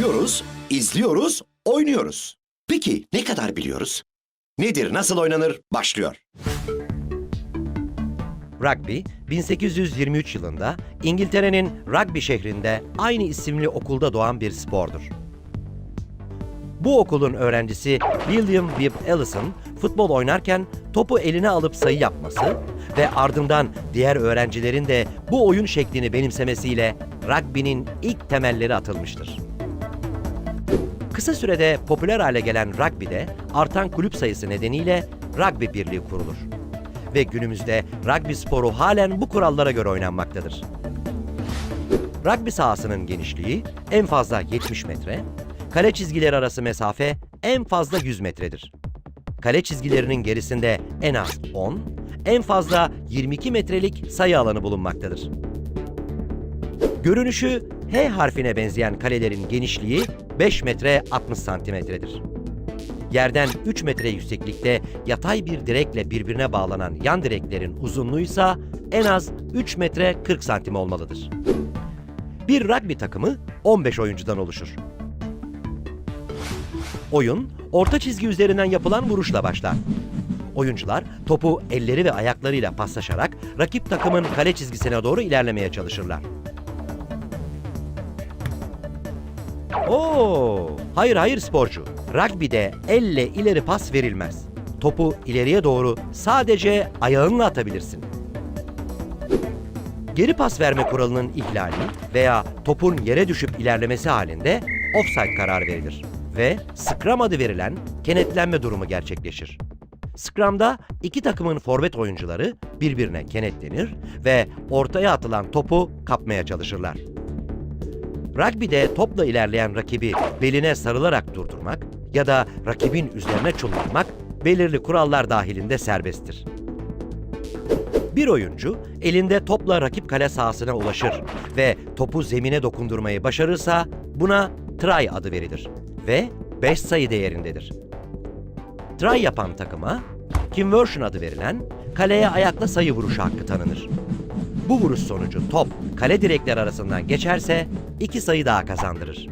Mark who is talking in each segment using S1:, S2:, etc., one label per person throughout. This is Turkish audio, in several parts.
S1: duyuyoruz, izliyoruz, oynuyoruz. Peki ne kadar biliyoruz? Nedir, nasıl oynanır? Başlıyor.
S2: Rugby, 1823 yılında İngiltere'nin Rugby şehrinde aynı isimli okulda doğan bir spordur. Bu okulun öğrencisi William Bibb Ellison futbol oynarken topu eline alıp sayı yapması ve ardından diğer öğrencilerin de bu oyun şeklini benimsemesiyle rugby'nin ilk temelleri atılmıştır. Kısa sürede popüler hale gelen rugby'de artan kulüp sayısı nedeniyle rugby birliği kurulur. Ve günümüzde rugby sporu halen bu kurallara göre oynanmaktadır. Rugby sahasının genişliği en fazla 70 metre, kale çizgileri arası mesafe en fazla 100 metredir. Kale çizgilerinin gerisinde en az 10, en fazla 22 metrelik sayı alanı bulunmaktadır. Görünüşü H harfine benzeyen kalelerin genişliği 5 metre 60 santimetredir. Yerden 3 metre yükseklikte yatay bir direkle birbirine bağlanan yan direklerin uzunluğu ise en az 3 metre 40 santim olmalıdır. Bir rugby takımı 15 oyuncudan oluşur. Oyun, orta çizgi üzerinden yapılan vuruşla başlar. Oyuncular topu elleri ve ayaklarıyla paslaşarak rakip takımın kale çizgisine doğru ilerlemeye çalışırlar. Oo, hayır hayır sporcu. Rugby'de elle ileri pas verilmez. Topu ileriye doğru sadece ayağınla atabilirsin. Geri pas verme kuralının ihlali veya topun yere düşüp ilerlemesi halinde offside kararı verilir ve scrum adı verilen kenetlenme durumu gerçekleşir. Scrum'da iki takımın forvet oyuncuları birbirine kenetlenir ve ortaya atılan topu kapmaya çalışırlar. Rugby'de topla ilerleyen rakibi beline sarılarak durdurmak ya da rakibin üzerine çullanmak belirli kurallar dahilinde serbesttir. Bir oyuncu elinde topla rakip kale sahasına ulaşır ve topu zemine dokundurmayı başarırsa buna try adı verilir ve 5 sayı değerindedir. Try yapan takıma conversion adı verilen kaleye ayakla sayı vuruşu hakkı tanınır. Bu vuruş sonucu top kale direkler arasından geçerse iki sayı daha kazandırır.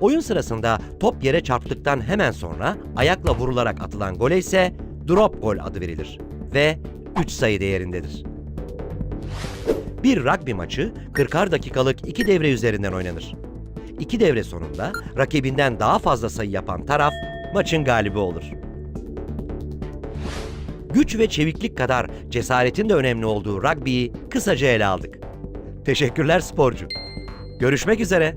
S2: Oyun sırasında top yere çarptıktan hemen sonra ayakla vurularak atılan gole ise drop gol adı verilir ve 3 sayı değerindedir. Bir rugby maçı 40'ar dakikalık iki devre üzerinden oynanır. İki devre sonunda rakibinden daha fazla sayı yapan taraf maçın galibi olur. Güç ve çeviklik kadar cesaretin de önemli olduğu rugby'yi kısaca ele aldık. Teşekkürler sporcu. Görüşmek üzere.